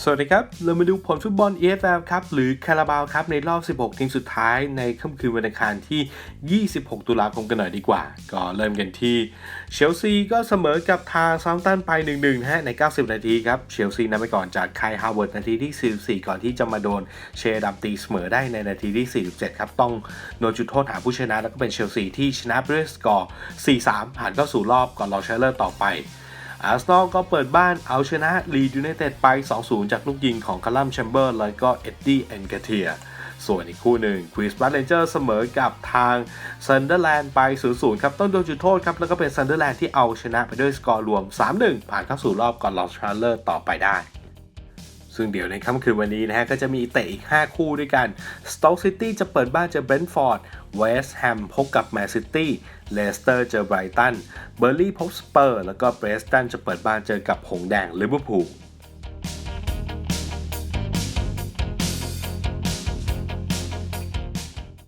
สวัสดีครับ เรามาดูผลฟุตบอล EFL ครับ หรือคาราบาวครับในรอบ 16 ทีมสุดท้ายในค่ำคืนวันอังคารที่ 26 ตุลาคมกันหน่อยดีกว่า ก็เริ่มกันที่เชลซีก็เสมอกับทางซาม์ตันไป 1-1นะฮะ ใน 90 นาทีครับ เชลซีนำไปก่อนจากไคลฮาวเวิร์ดนาทีที่ 44 ก่อนที่จะมาโดนเชดัมตีเสมอได้ในนาทีที่ 47 ครับ ต้องโดนจุดโทษหาผู้ชนะแล้วก็เป็นเชลซีที่ชนะไปด้วยสกอร์ 4-3 ผ่านเข้าสู่รอบก่อนรอเชลเลอร์ต่อไป อาร์เซนอลก็เปิดบ้านเอาชนะลีดยูไนเต็ดไป 2-0 จากลูกยิงของคาลัมแชมเบอร์แล้วก็เอ็ดดี้แอนเกเทียส่วนอีกคู่หนึ่งควีสบัตเลนเจอร์เสมอกับทางซันเดอร์แลนด์ไป 0-0 ครับต้องโดนจุดโทษครับ แล้วก็เป็นซันเดอร์แลนด์ที่เอาชนะไปด้วยสกอร์รวม 3-1 ผ่านเข้าสู่รอบก่อนลอสชาร์เลอร์ต่อไปได้ ซึ่งเดี๋ยวในค่ำคืนวันนี้นะฮะก็จะมีเตะอีก 5 คู่ด้วยกัน Stoke City จะเปิดบ้านเจอเบนฟอร์ด เวสต์แฮมพบกับแมนซิตี้ เลสเตอร์เจอไบรตัน เบอร์ลี่พบ Spur แล้วก็เบรสตันจะเปิดบ้านเจอกับหงแดงลิเวอร์พูล